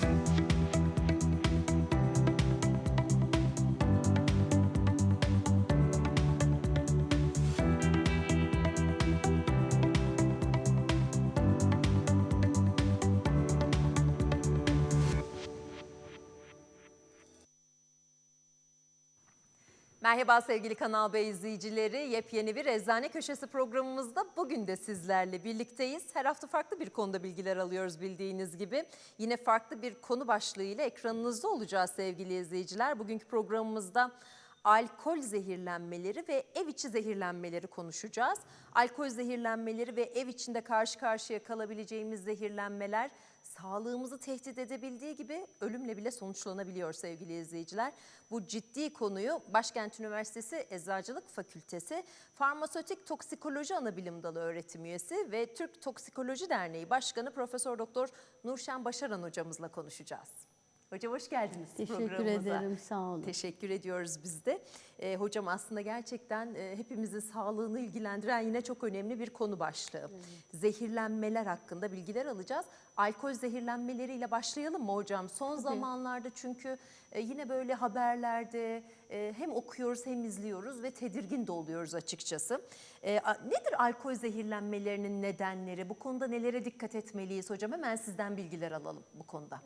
Bye. Merhaba sevgili Kanal B izleyicileri. Yepyeni bir Eczane Köşesi programımızda bugün de sizlerle birlikteyiz. Her hafta farklı bir konuda bilgiler alıyoruz bildiğiniz gibi. Yine farklı bir konu başlığıyla ekranınızda olacağız sevgili izleyiciler. Bugünkü programımızda alkol zehirlenmeleri ve ev içi zehirlenmeleri konuşacağız. Alkol zehirlenmeleri ve ev içinde karşı karşıya kalabileceğimiz zehirlenmeler sağlığımızı tehdit edebildiği gibi ölümle bile sonuçlanabiliyor sevgili izleyiciler. Bu ciddi konuyu Başkent Üniversitesi Eczacılık Fakültesi Farmasötik Toksikoloji Anabilim Dalı öğretim üyesi ve Türk Toksikoloji Derneği Başkanı Profesör Doktor Nurşen Başaran hocamızla konuşacağız. Hocam hoş geldiniz Teşekkür programımıza. ederim, sağ olun. Teşekkür ediyoruz biz de. Ee, hocam aslında gerçekten e, hepimizin sağlığını ilgilendiren yine çok önemli bir konu başlığı. Zehirlenmeler hakkında bilgiler alacağız. Alkol zehirlenmeleriyle başlayalım mı hocam? Son zamanlarda çünkü e, yine böyle haberlerde e, hem okuyoruz hem izliyoruz ve tedirgin de oluyoruz açıkçası. E, nedir alkol zehirlenmelerinin nedenleri? Bu konuda nelere dikkat etmeliyiz hocam? Hemen sizden bilgiler alalım bu konuda.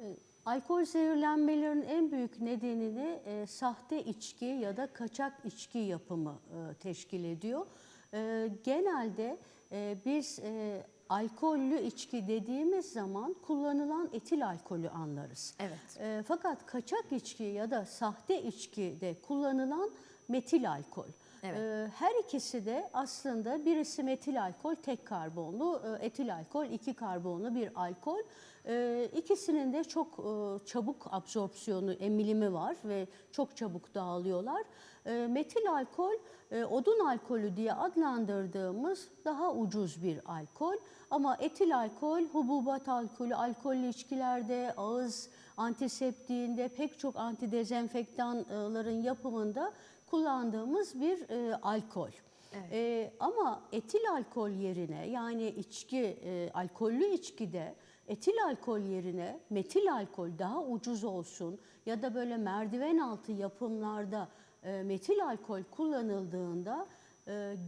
Alkol zehirlenmelerinin en büyük nedenini e, sahte içki ya da kaçak içki yapımı e, teşkil ediyor. E, genelde e, biz e, alkollü içki dediğimiz zaman kullanılan etil alkolü anlarız. Evet. E, fakat kaçak içki ya da sahte içkide kullanılan metil alkol. Evet. E, her ikisi de aslında birisi metil alkol tek karbonlu, e, etil alkol iki karbonlu bir alkol. E, de çok e, çabuk absorpsiyonu, emilimi var ve çok çabuk dağılıyorlar. Metil alkol, e, odun alkolü diye adlandırdığımız daha ucuz bir alkol. Ama etil alkol, hububat alkolü, alkollü içkilerde, ağız antiseptiğinde, pek çok antidezenfektanların yapımında kullandığımız bir e, alkol. E, ama etil alkol yerine yani içki, e, alkollü içkide etil alkol yerine metil alkol daha ucuz olsun ya da böyle merdiven altı yapımlarda e, metil alkol kullanıldığında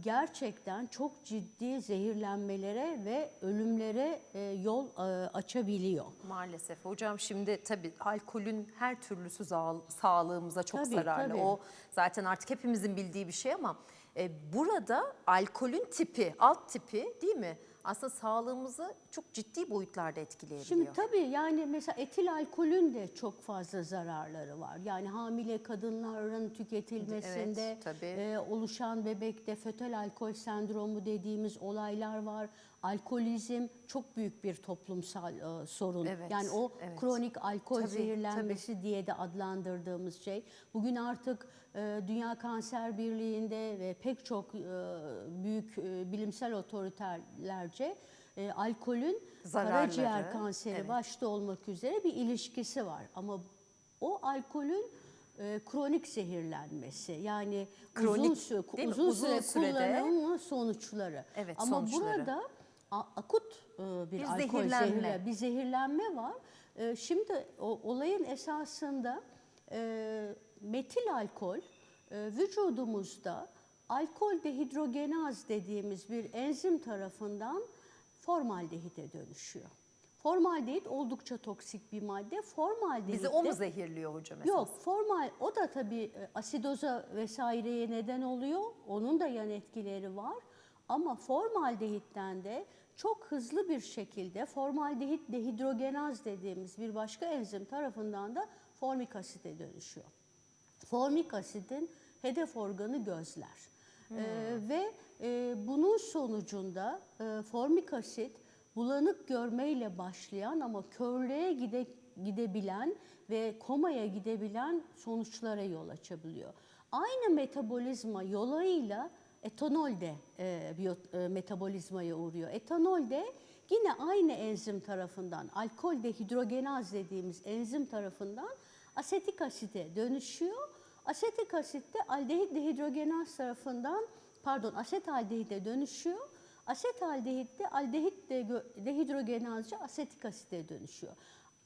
gerçekten çok ciddi zehirlenmelere ve ölümlere e, yol e, açabiliyor. Maalesef hocam şimdi tabii alkolün her türlüsü za- sağlığımıza çok Tabii, zararlı. tabii. O zaten artık hepimizin bildiği bir şey ama e, burada alkolün tipi, alt tipi değil mi? Aslında sağlığımızı çok ciddi boyutlarda etkileyebiliyor. Şimdi tabii yani mesela etil alkolün de çok fazla zararları var. Yani hamile kadınların tüketilmesinde Evet, tabii. e, oluşan bebekte fötal alkol sendromu dediğimiz olaylar var. Alkolizm çok büyük bir toplumsal e, sorun. Evet, yani o evet. kronik alkol Tabii, zehirlenmesi diye de adlandırdığımız şey. Bugün artık e, Dünya Kanser Birliği'nde ve pek çok e, büyük e, bilimsel otoriterlerce e, alkolün Zararları, karaciğer kanseri evet. başta olmak üzere bir ilişkisi var. Ama o alkolün e, kronik zehirlenmesi yani Kronik, uzun, sü- değil mi? uzun, Uzun süre sürede- kullanımı sonuçları. Evet, Ama sonuçları. burada akut e, bir, Bir alkol zehirlenme. zehirle- bir zehirlenme var. E, Şimdi o, olayın esasında e, metil alkol vücudumuzda alkol dehidrogenaz dediğimiz bir enzim tarafından formaldehite dönüşüyor. Formaldehit oldukça toksik bir madde. Formaldehit Bizi o mu zehirliyor hocam esas? Yok, formal o da tabii asidoza vesaireye neden oluyor. Onun da yan etkileri var. Ama formaldehitten de çok hızlı bir şekilde formaldehit dehidrogenaz dediğimiz bir başka enzim tarafından da formik asite dönüşüyor. Formik asidin hedef organı gözler. Ee, ve e, bunun sonucunda e, formik asit bulanık görmeyle başlayan ama körlüğe gide, gidebilen ve komaya gidebilen sonuçlara yol açabiliyor. Aynı metabolizma yoluyla etanol de e, biyo- e, metabolizmaya uğruyor. Etanol de yine aynı enzim tarafından, alkol dehidrogenaz dediğimiz enzim tarafından asetik asite dönüşüyor. Asetik asit de aldehit dehidrogenaz tarafından pardon asetaldehite dönüşüyor. Asetaldehit de aldehit de- dehidrogenazca asetik asite dönüşüyor.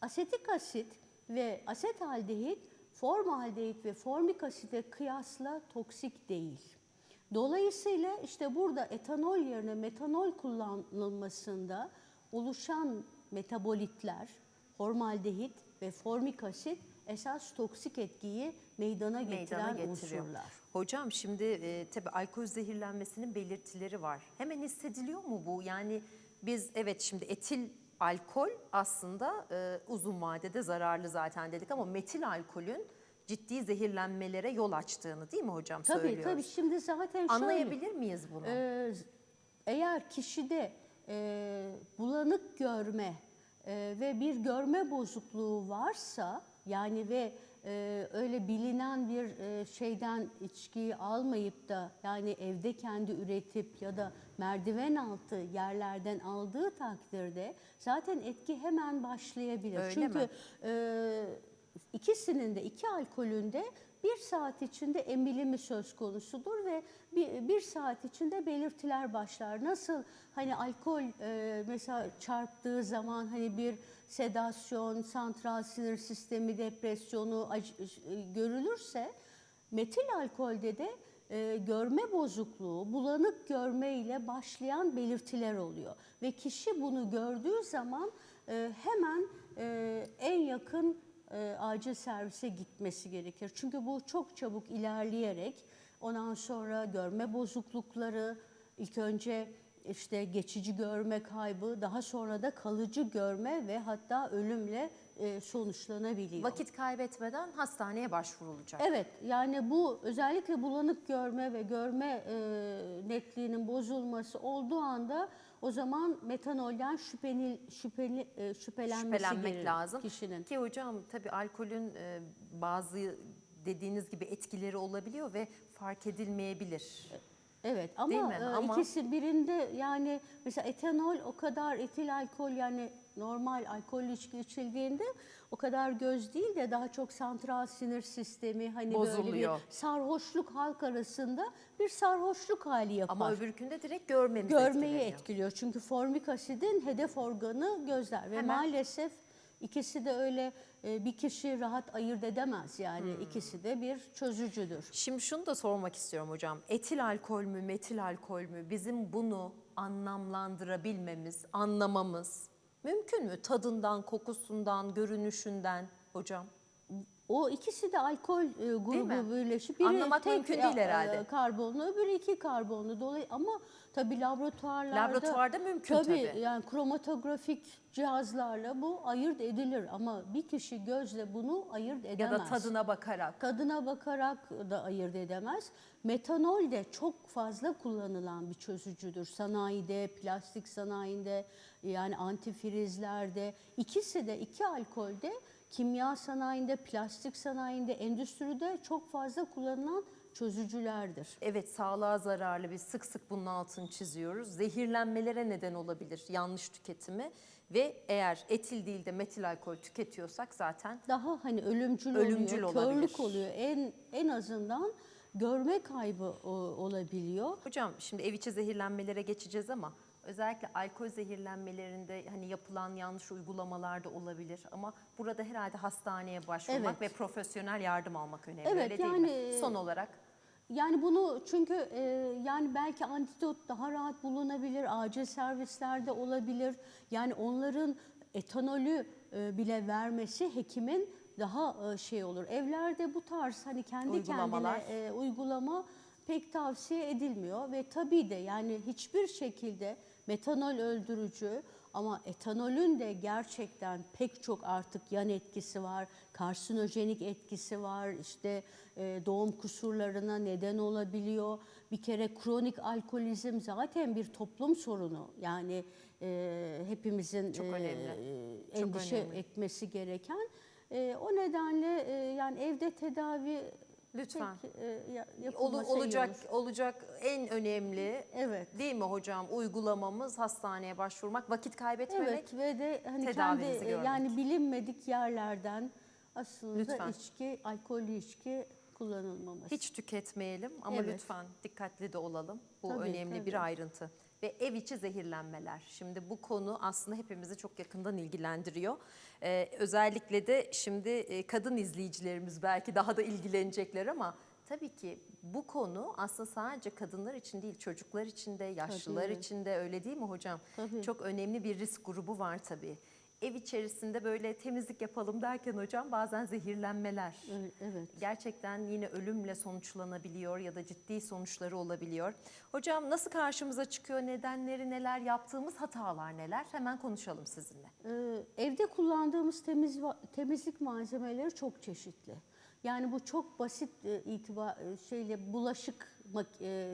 Asetik asit ve asetaldehit formaldehit ve formik asite kıyasla toksik değil. Dolayısıyla işte burada etanol yerine metanol kullanılmasında oluşan metabolitler, formaldehit ve formik asit esas toksik etkiyi meydana getiren meydana unsurlar. Hocam şimdi e, tabii alkol zehirlenmesinin belirtileri var. Hemen hissediliyor mu bu? Yani biz evet şimdi etil alkol aslında e, uzun vadede zararlı zaten dedik ama metil alkolün ciddi zehirlenmelere yol açtığını değil mi hocam Tabii söylüyoruz? tabii şimdi zaten şöyle. Anlayabilir miyiz bunu? Ee, eğer kişide e, bulanık görme e, ve bir görme bozukluğu varsa yani ve e, öyle bilinen bir e, şeyden içkiyi almayıp da yani evde kendi üretip ya da merdiven altı yerlerden aldığı takdirde zaten etki hemen başlayabilir. Öyle Çünkü mi? e, ikisinin de iki alkolün de bir saat içinde emilimi söz konusudur ve bir, bir saat içinde belirtiler başlar. Nasıl hani alkol e, mesela çarptığı zaman hani bir sedasyon, santral sinir sistemi depresyonu ac- e, görülürse metil alkolde de e, görme bozukluğu, bulanık görme ile başlayan belirtiler oluyor. Ve kişi bunu gördüğü zaman e, hemen e, en yakın e, acil servise gitmesi gerekir. Çünkü bu çok çabuk ilerleyerek ondan sonra görme bozuklukları, ilk önce işte geçici görme kaybı, daha sonra da kalıcı görme ve hatta ölümle e, sonuçlanabiliyor. Vakit kaybetmeden hastaneye başvurulacak. Evet yani bu özellikle bulanık görme ve görme e, netliğinin bozulması olduğu anda o zaman metanolden şüpheli, şüpheli, e, şüphelenmesi Şüphelenmek gerekir lazım. kişinin. Ki hocam tabii alkolün e, bazı dediğiniz gibi etkileri olabiliyor ve fark edilmeyebilir. Evet ama, Değil mi? Ama- ikisi birinde yani mesela etanol o kadar etil alkol yani normal alkol içki içildiğinde o kadar göz değil de daha çok santral sinir sistemi hani böyle Bozuluyor. bir sarhoşluk halk arasında bir sarhoşluk hali yapar. Ama öbürkünde direkt görmemiz Görmeyi etkileniyor. etkiliyor. Çünkü formik asidin hedef organı gözler ve Hemen. maalesef ikisi de öyle e, bir kişi rahat ayırt edemez yani Hmm. ikisi de bir çözücüdür. Şimdi şunu da sormak istiyorum hocam. Etil alkol mü, metil alkol mü? Bizim bunu anlamlandırabilmemiz, anlamamız mümkün mü? Tadından, kokusundan, görünüşünden hocam. O ikisi de alkol e, grubu birleşip Anlamak mümkün değil herhalde. karbonlu, öbürü iki karbonlu. Dolayı ama tabii laboratuvarlarda Laboratuvarda mümkün tabii. Yani kromatografik cihazlarla bu ayırt edilir ama bir kişi gözle bunu ayırt edemez. Ya da tadına bakarak. Tadına bakarak da ayırt edemez. Metanol de çok fazla kullanılan bir çözücüdür. Sanayide, plastik sanayinde, yani antifrizlerde. ikisi de iki alkolde kimya sanayinde, plastik sanayinde, endüstride çok fazla kullanılan çözücülerdir. Evet sağlığa zararlı biz sık sık bunun altını çiziyoruz. Zehirlenmelere neden olabilir yanlış tüketimi ve eğer etil değil de metil alkol tüketiyorsak zaten Daha hani ölümcül, Ölümcül oluyor, olabilir. körlük oluyor. En en azından görme kaybı o, olabiliyor. Hocam şimdi ev içi zehirlenmelere geçeceğiz ama özellikle alkol zehirlenmelerinde hani yapılan yanlış uygulamalar da olabilir ama burada herhalde hastaneye başvurmak Evet. ve profesyonel yardım almak önemli Evet, öyle değil yani, mi? Son olarak Yani bunu çünkü e, yani belki antidot daha rahat bulunabilir, acil servislerde olabilir. Yani onların etanolü e, bile vermesi hekimin daha e, şey olur. Evlerde bu tarz hani kendi kendine e, uygulama pek tavsiye edilmiyor ve tabii de yani hiçbir şekilde metanol öldürücü ama etanolün de gerçekten pek çok artık yan etkisi var, karsinojenik etkisi var, işte e, doğum kusurlarına neden olabiliyor. Bir kere kronik alkolizm zaten bir toplum sorunu. Yani e, hepimizin Çok e, önemli. e, Çok endişe önemli. etmesi gereken. E, o nedenle e, yani evde tedavi Lütfen. pek, e, iyi olacak olur. olacak en önemli Evet. değil mi hocam uygulamamız hastaneye başvurmak, vakit kaybetmemek. Evet ve de hani kendi e, görmek. yani bilinmedik yerlerden aslında Lütfen. içki, alkollü içki kullanılmaması. Hiç tüketmeyelim ama Evet. lütfen dikkatli de olalım. Bu Tabii, önemli bir tabii. ayrıntı. ve ev içi zehirlenmeler. Şimdi bu konu aslında hepimizi çok yakından ilgilendiriyor. Ee, özellikle de şimdi e, kadın izleyicilerimiz belki daha da ilgilenecekler ama tabii ki bu konu aslında sadece kadınlar için değil çocuklar için de yaşlılar Tabii. için de öyle değil mi hocam? Tabii. Çok önemli bir risk grubu var tabii. Ev içerisinde böyle temizlik yapalım derken hocam bazen zehirlenmeler. Evet, evet. Gerçekten yine ölümle sonuçlanabiliyor ya da ciddi sonuçları olabiliyor. Hocam nasıl karşımıza çıkıyor, nedenleri neler, yaptığımız hatalar neler? Hemen konuşalım sizinle. Ee, evde kullandığımız temiz temizlik malzemeleri çok çeşitli. Yani bu çok basit e, itibar e, şeyle bulaşık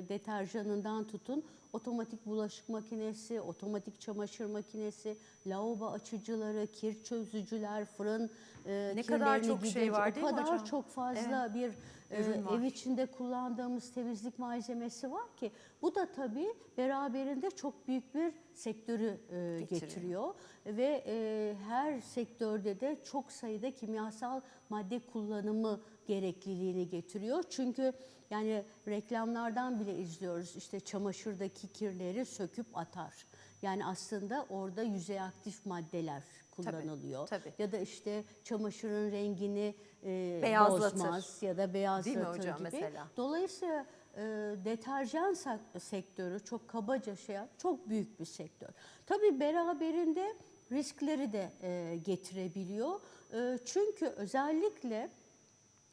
deterjanından tutun otomatik bulaşık makinesi, otomatik çamaşır makinesi, lavabo açıcıları, kir çözücüler, fırın e, Ne kadar çok şey giderici- var değil O kadar hocam? çok fazla bir e, ev içinde kullandığımız temizlik malzemesi var ki bu da tabii beraberinde çok büyük bir sektörü e, Getiriyor. getiriyor ve e, her sektörde de çok sayıda kimyasal madde kullanımı gerekliliğini getiriyor. Çünkü yani reklamlardan bile izliyoruz işte çamaşırdaki kirleri söküp atar. Yani aslında orada yüzey aktif maddeler kullanılıyor. tabii. Ya da işte çamaşırın rengini e, Beyazlatır. bozmaz ya da beyazlatır Değil mi hocam gibi. mesela? Dolayısıyla e, deterjan sektörü çok kabaca şey çok büyük bir sektör. Tabii beraberinde riskleri de e, getirebiliyor. E, çünkü özellikle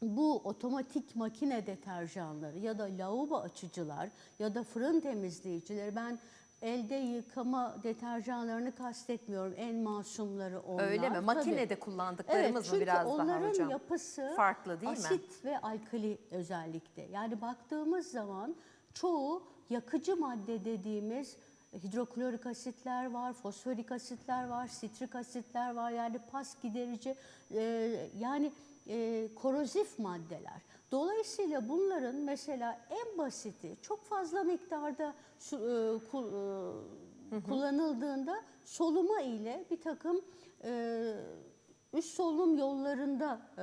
bu otomatik makine deterjanları ya da lavabo açıcılar ya da fırın temizleyicileri ben elde yıkama deterjanlarını kastetmiyorum. En masumları onlar. Öyle mi? Tabii. Makinede kullandıklarımız Evet, mı çünkü biraz daha onların hocam? yapısı Farklı değil mi? asit ve alkali özellikle. Yani baktığımız zaman çoğu yakıcı madde dediğimiz hidroklorik asitler var, fosforik asitler var, sitrik asitler var. Yani pas giderici e, yani e, korozif maddeler. Dolayısıyla bunların mesela en basiti çok fazla miktarda e, ku- e, kullanıldığında soluma ile bir takım e, üst solunum yollarında e,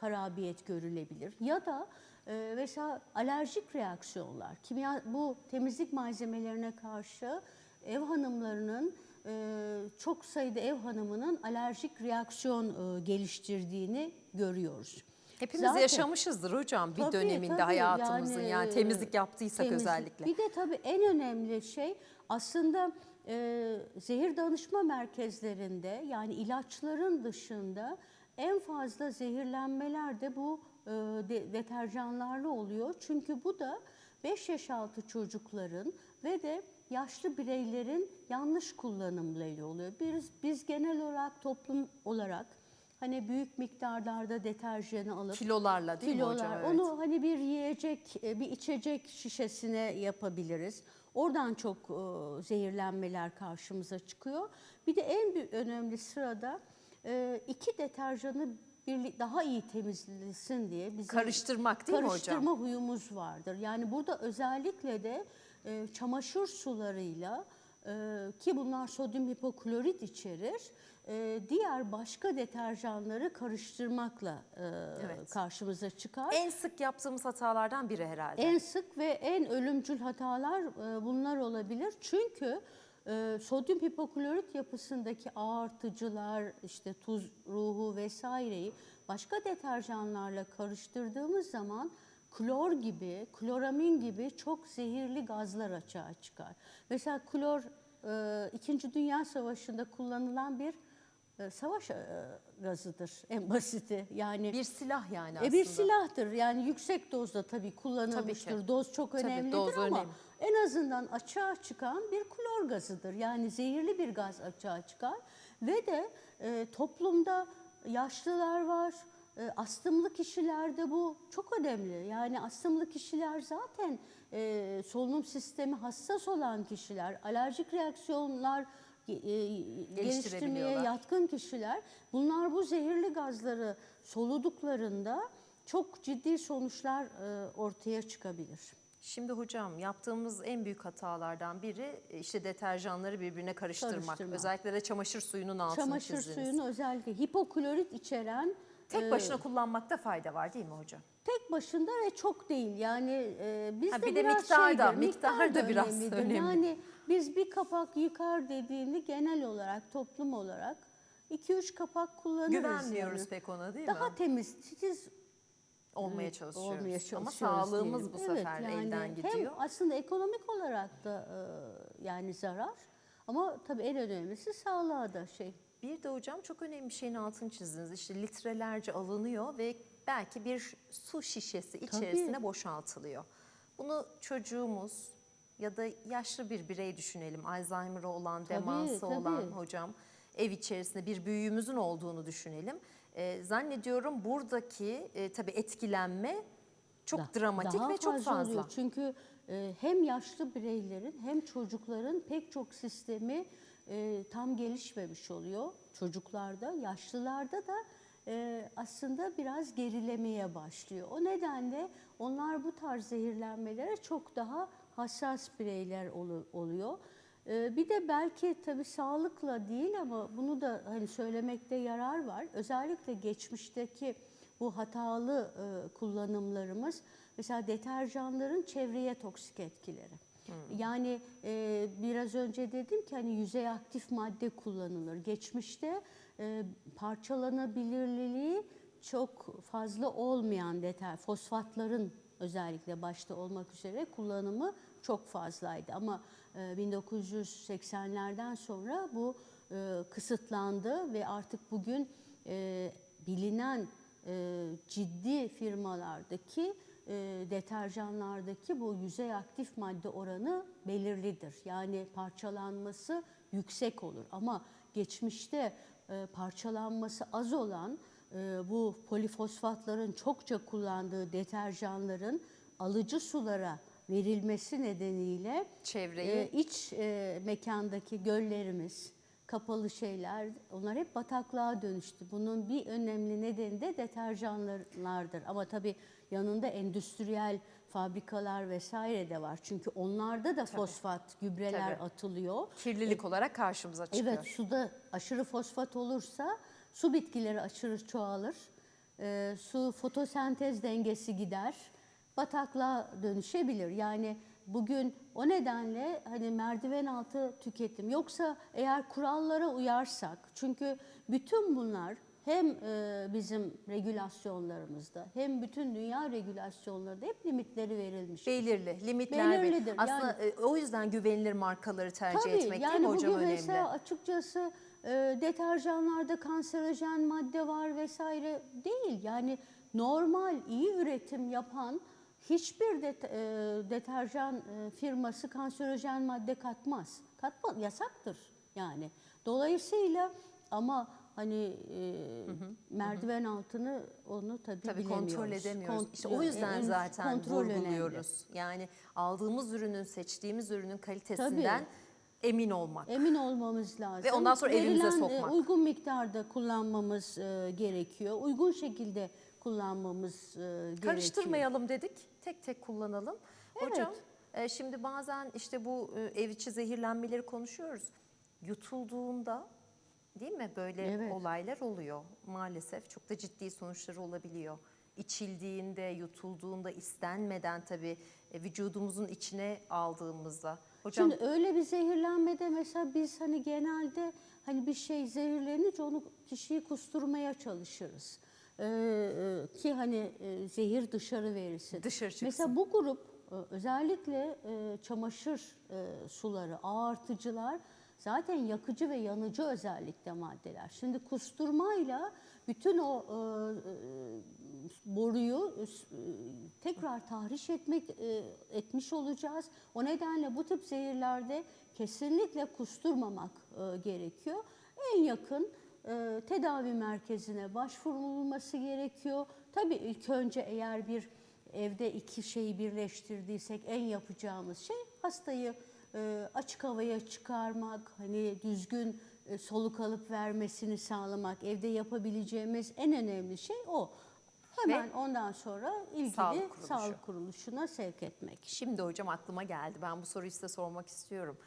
harabiyet görülebilir. Ya da e, mesela alerjik reaksiyonlar, kimya bu temizlik malzemelerine karşı ev hanımlarının e, çok sayıda ev hanımının alerjik reaksiyon e, geliştirdiğini görüyoruz. Hepimiz Zaten- yaşamışızdır hocam bir Tabii, döneminde tabii. hayatımızın yani, Yani, temizlik yaptıysak temizlik. özellikle. Bir de tabii en önemli şey aslında e, zehir danışma merkezlerinde yani ilaçların dışında en fazla zehirlenmeler de bu e, de- deterjanlarla oluyor. Çünkü bu da 5 yaş altı çocukların ve de yaşlı bireylerin yanlış kullanımlarıyla oluyor. Biz, biz genel olarak toplum olarak hani büyük miktarlarda deterjanı alıp Kilolarla değil mi hocam? kilolar. Evet. Onu hani bir yiyecek, e, bir içecek şişesine yapabiliriz. Oradan çok e, zehirlenmeler karşımıza çıkıyor. Bir de en bir önemli sırada e, iki deterjanı birlik daha iyi temizlesin diye bizim Karıştırmak değil mi hocam? karıştırma huyumuz vardır. Yani burada özellikle de e, çamaşır sularıyla e, ki bunlar sodyum hipoklorit içerir. E, diğer başka deterjanları karıştırmakla e, Evet. karşımıza çıkar. En sık yaptığımız hatalardan biri herhalde. En sık ve en ölümcül hatalar e, bunlar olabilir. Çünkü e, sodyum hipoklorit yapısındaki ağartıcılar, işte tuz ruhu vesaireyi başka deterjanlarla karıştırdığımız zaman klor gibi, kloramin gibi çok zehirli gazlar açığa çıkar. Mesela klor e, İkinci Dünya Savaşı'nda kullanılan bir savaş e, gazıdır en basiti. Yani bir silah yani aslında. e bir silahtır. Yani yüksek dozda tabii kullanılmıştır. Tabii ki. Doz çok Tabii, önemlidir doz ama önemli. en azından açığa çıkan bir klor gazıdır. Yani zehirli bir gaz açığa çıkar ve de e, toplumda yaşlılar var. E, astımlı kişilerde bu çok önemli. Yani astımlı kişiler zaten e, solunum sistemi hassas olan kişiler, alerjik reaksiyonlar e, geliştirmeye Geliştirebiliyorlar. yatkın kişiler bunlar bu zehirli gazları soluduklarında çok ciddi sonuçlar e, ortaya çıkabilir. Şimdi hocam yaptığımız en büyük hatalardan biri e, işte deterjanları birbirine karıştırmak. Karıştırmak. Özellikle de çamaşır suyunun altını Çamaşır çizdiniz. suyunu özellikle hipoklorit içeren Tek başına kullanmakta fayda var değil mi hocam? Tek başında ve çok değil. Yani e, bizde Ha, bir de biraz miktar da, şeydir, miktar da biraz önemlidir. önemli. Yani biz bir kapak yıkar dediğinde genel olarak toplum olarak 2-3 kapak kullanırız. Güvenmiyoruz yani. pek ona değil Daha mi? temiz, titiz Olmaya çalışıyoruz. olmaya Ama çalışıyoruz. sağlığımız diyelim. bu Evet, sefer yani elden gidiyor. Hem aslında ekonomik olarak da e, yani zarar ama tabii en önemlisi sağlığa da şey. Bir de hocam çok önemli bir şeyin altını çizdiniz. İşte litrelerce alınıyor ve belki bir su şişesi içerisine boşaltılıyor. Bunu çocuğumuz ya da yaşlı bir birey düşünelim. Alzheimer'ı olan, demansı tabii. olan hocam ev içerisinde bir büyüğümüzün olduğunu düşünelim. Ee, zannediyorum buradaki e, tabii etkilenme çok Da- dramatik daha ve çok fazla. oluyor. Çünkü e, hem yaşlı bireylerin hem çocukların pek çok sistemi e, tam gelişmemiş oluyor. Çocuklarda, yaşlılarda da e, aslında biraz gerilemeye başlıyor. O nedenle onlar bu tarz zehirlenmelere çok daha hassas bireyler olu- oluyor. E, bir de belki tabii sağlıkla değil ama bunu da hani söylemekte yarar var. Özellikle geçmişteki bu hatalı e, kullanımlarımız mesela deterjanların çevreye toksik etkileri. Yani e, biraz önce dedim ki hani yüzey aktif madde kullanılır. Geçmişte e, parçalanabilirliği çok fazla olmayan deter, fosfatların özellikle başta olmak üzere kullanımı çok fazlaydı. Ama e, 1980'lerden sonra bu e, kısıtlandı ve artık bugün e, bilinen e, ciddi firmalardaki e, deterjanlardaki bu yüzey aktif madde oranı belirlidir. Yani parçalanması yüksek olur ama geçmişte e, parçalanması az olan e, bu polifosfatların çokça kullandığı deterjanların alıcı sulara verilmesi nedeniyle Çevreyi e, iç e, mekandaki göllerimiz, kapalı şeyler onlar hep bataklığa dönüştü. Bunun bir önemli nedeni de deterjanlardır. Ama tabii yanında endüstriyel fabrikalar vesaire de var. Çünkü onlarda da fosfat, gübreler Tabii. atılıyor. kirlilik olarak karşımıza çıkıyor. Evet, suda aşırı fosfat olursa su bitkileri aşırı çoğalır. Ee, su fotosentez dengesi gider. Bataklığa dönüşebilir. Yani bugün o nedenle hani merdiven altı tüketim. Yoksa eğer kurallara uyarsak çünkü bütün bunlar hem e, bizim regülasyonlarımızda hem bütün dünya regülasyonlarında hep limitleri verilmiş. Belirli, limitler belirli. Belirlidir. Aslında e, o yüzden güvenilir markaları tercih Tabii, etmek yani değil mi hocam önemli? mesela açıkçası e, deterjanlarda kanserojen madde var vesaire değil. Yani normal iyi üretim yapan hiçbir det- e, deterjan e, firması kanserojen madde katmaz. Katma yasaktır yani. Dolayısıyla ama hani e, merdiven altını onu tabii, Tabii bilemiyoruz. kontrol edemiyoruz. Kont- işte o yüzden en- zaten kontrol önemli. vurguluyoruz. Yani aldığımız ürünün, seçtiğimiz ürünün kalitesinden Tabii. Emin olmak. Emin olmamız lazım. Ve ondan sonra elimize Verilen, sokmak. e, uygun miktarda kullanmamız e, gerekiyor. Uygun şekilde kullanmamız e, gerekiyor. Karıştırmayalım dedik. Tek tek kullanalım. Evet. Hocam e, şimdi bazen işte bu e, ev içi zehirlenmeleri konuşuyoruz. Yutulduğunda değil mi böyle Evet. olaylar oluyor maalesef. Çok da ciddi sonuçları olabiliyor. İçildiğinde, yutulduğunda istenmeden tabii e, vücudumuzun içine aldığımızda. Hocam Şimdi öyle bir zehirlenmede mesela biz hani genelde hani bir şey zehirlenince onu kişiyi kusturmaya çalışırız. Ee, e, ki hani e, zehir dışarı verilsin. Dışarı çıksın. Mesela bu grup e, özellikle çamaşır suları, ağartıcılar zaten yakıcı ve yanıcı özellikle maddeler. Şimdi kusturmayla bütün o boruyu e, tekrar tahriş etmek e, etmiş olacağız. O nedenle bu tip zehirlerde kesinlikle kusturmamak e, gerekiyor. En yakın e, tedavi merkezine başvurulması gerekiyor. Tabii ilk önce eğer bir evde iki şeyi birleştirdiysek en yapacağımız şey hastayı e, açık havaya çıkarmak, hani düzgün e, soluk alıp vermesini sağlamak. Evde yapabileceğimiz en önemli şey o. Hemen ondan sonra ilgili Sağlık kuruluşu. sağlık kuruluşuna sevk etmek. Şimdi hocam aklıma geldi. Ben bu soruyu size sormak istiyorum.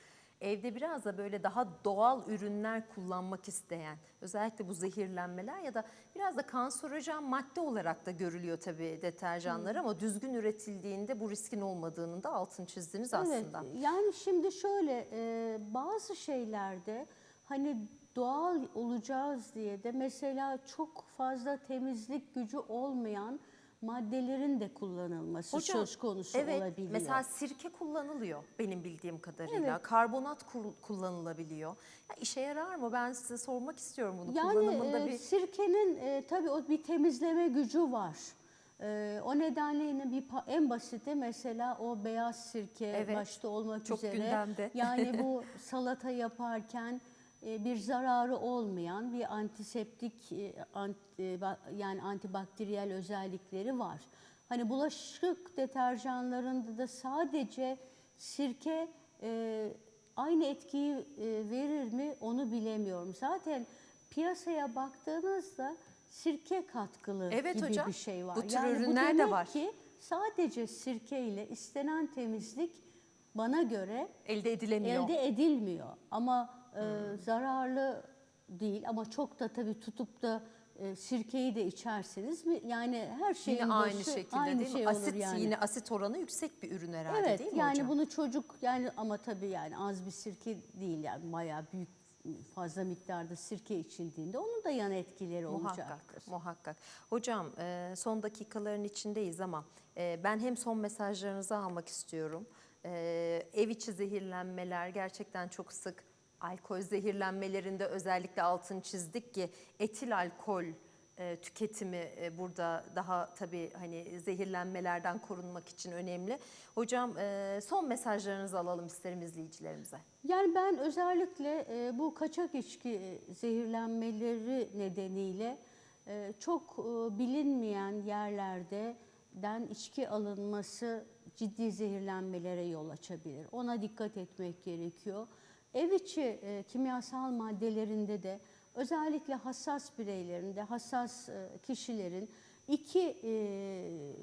evde biraz da böyle daha doğal ürünler kullanmak isteyen, özellikle bu zehirlenmeler ya da biraz da kanserojen madde olarak da görülüyor tabii deterjanlar ama düzgün üretildiğinde bu riskin olmadığının da altını çizdiniz aslında. Evet, yani şimdi şöyle bazı şeylerde hani doğal olacağız diye de mesela çok fazla temizlik gücü olmayan maddelerin de kullanılması söz konusu evet, olabiliyor. Mesela sirke kullanılıyor benim bildiğim kadarıyla. Evet. Karbonat kul- kullanılabiliyor. Ya işe yarar mı? Ben size sormak istiyorum bunu. Yani Kullanımında e, bir sirkenin e, tabii o bir temizleme gücü var. E, o nedenle yine bir en basiti mesela o beyaz sirke Evet, başta olmak çok üzere. gündemde. Yani bu salata yaparken bir zararı olmayan bir antiseptik e, e, yani antibakteriyel özellikleri var. Hani bulaşık deterjanlarında da sadece sirke e, aynı etkiyi e, verir mi onu bilemiyorum. Zaten piyasaya baktığınızda sirke katkılı Evet gibi hocam, bir şey var. bu tür yani ürünler bu de var. ki sadece sirke ile istenen temizlik bana göre elde edilemiyor. elde edilmiyor. Ama e, zararlı değil ama çok da tabii tutup da e, sirkeyi de içerseniz mi yani her şeyin Yine aynı başı şekilde aynı değil mi? şey asit olur yani. yine asit oranı yüksek bir ürün herhalde Evet değil mi yani hocam? bunu çocuk yani ama tabii yani az bir sirke değil yani bayağı büyük fazla miktarda sirke içildiğinde onun da yan etkileri olacaktır. Muhakkak, muhakkak. Hocam e, son dakikaların içindeyiz ama e, ben hem son mesajlarınızı almak istiyorum. E, Ev içi zehirlenmeler gerçekten çok sık. Alkol zehirlenmelerinde özellikle altını çizdik ki etil alkol e, tüketimi e, burada daha tabii hani zehirlenmelerden korunmak için önemli. Hocam e, son mesajlarınızı alalım isterim izleyicilerimize. Yani ben özellikle bu kaçak içki zehirlenmeleri nedeniyle çok bilinmeyen yerlerden içki alınması ciddi zehirlenmelere yol açabilir. Ona dikkat etmek gerekiyor. Ev içi e, kimyasal maddelerinde de özellikle hassas bireylerinde, hassas e, kişilerin iki e,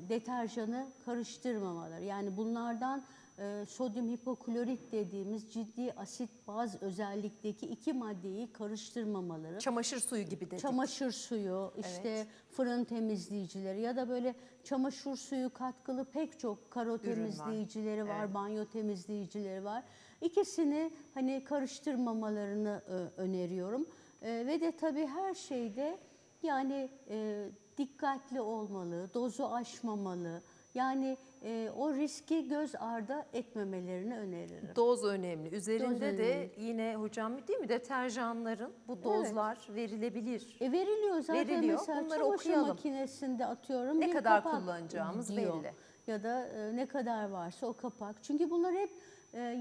deterjanı karıştırmamaları. Yani bunlardan e, sodyum hipoklorit dediğimiz ciddi asit baz özellikteki iki maddeyi karıştırmamaları. Çamaşır suyu gibi dedik. Çamaşır suyu, işte fırın temizleyicileri ya da böyle çamaşır suyu katkılı pek çok karo Ürün var. temizleyicileri var, Evet. banyo temizleyicileri var. İkisini hani karıştırmamalarını e, öneriyorum. E, ve de tabii her şeyde yani e, dikkatli olmalı, dozu aşmamalı. Yani e, o riski göz ardı etmemelerini öneririm. Doz önemli. Üzerinde Doz de önemli. yine hocam değil mi deterjanların bu dozlar verilebilir. E veriliyor zaten Veriliyor. mesela Bunları çamaşır okuyalım. makinesinde atıyorum. Ne kadar kullanacağımız diyor. belli. Ya da e, ne kadar varsa o kapak. Çünkü bunlar hep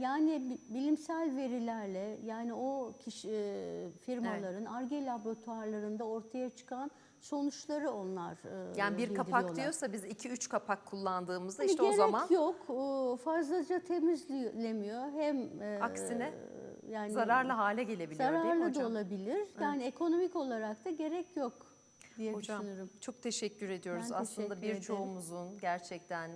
yani bi- bilimsel verilerle yani o kişi, e, firmaların ARGE laboratuvarlarında ortaya çıkan sonuçları onlar e, Yani bir kapak diyorsa biz 2-3 kapak kullandığımızda Hani işte o gerek zaman yok. o fazlaca temizlemiyor. Hem e, Aksine yani zararlı hale gelebiliyor değil mi zararlı da hocam? olabilir. Yani ekonomik olarak da gerek yok diye Hocam düşünürüm. çok teşekkür ediyoruz. Ben Aslında birçoğumuzun gerçekten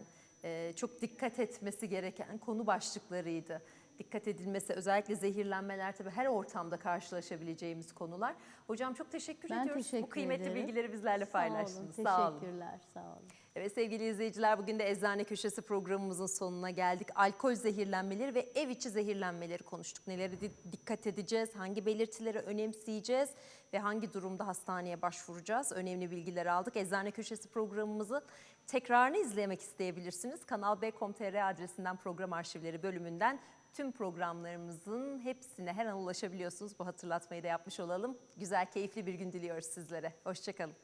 çok dikkat etmesi gereken konu başlıklarıydı. Dikkat edilmesi özellikle zehirlenmeler tabii her ortamda karşılaşabileceğimiz konular. Hocam çok teşekkür Ben ediyoruz. teşekkür Bu kıymetli ederim. bilgileri bizlerle paylaştınız. Sağ olun. Teşekkürler. Sağ olun. Evet sevgili izleyiciler bugün de Eczane Köşesi programımızın sonuna geldik. Alkol zehirlenmeleri ve ev içi zehirlenmeleri konuştuk. Nelere di- dikkat edeceğiz, hangi belirtileri önemseyeceğiz ve hangi durumda hastaneye başvuracağız? Önemli bilgiler aldık. Eczane Köşesi programımızı tekrarını izlemek isteyebilirsiniz. Kanal B.com.tr adresinden program arşivleri bölümünden tüm programlarımızın hepsine her an ulaşabiliyorsunuz. Bu hatırlatmayı da yapmış olalım. Güzel, keyifli bir gün diliyoruz sizlere. Hoşçakalın.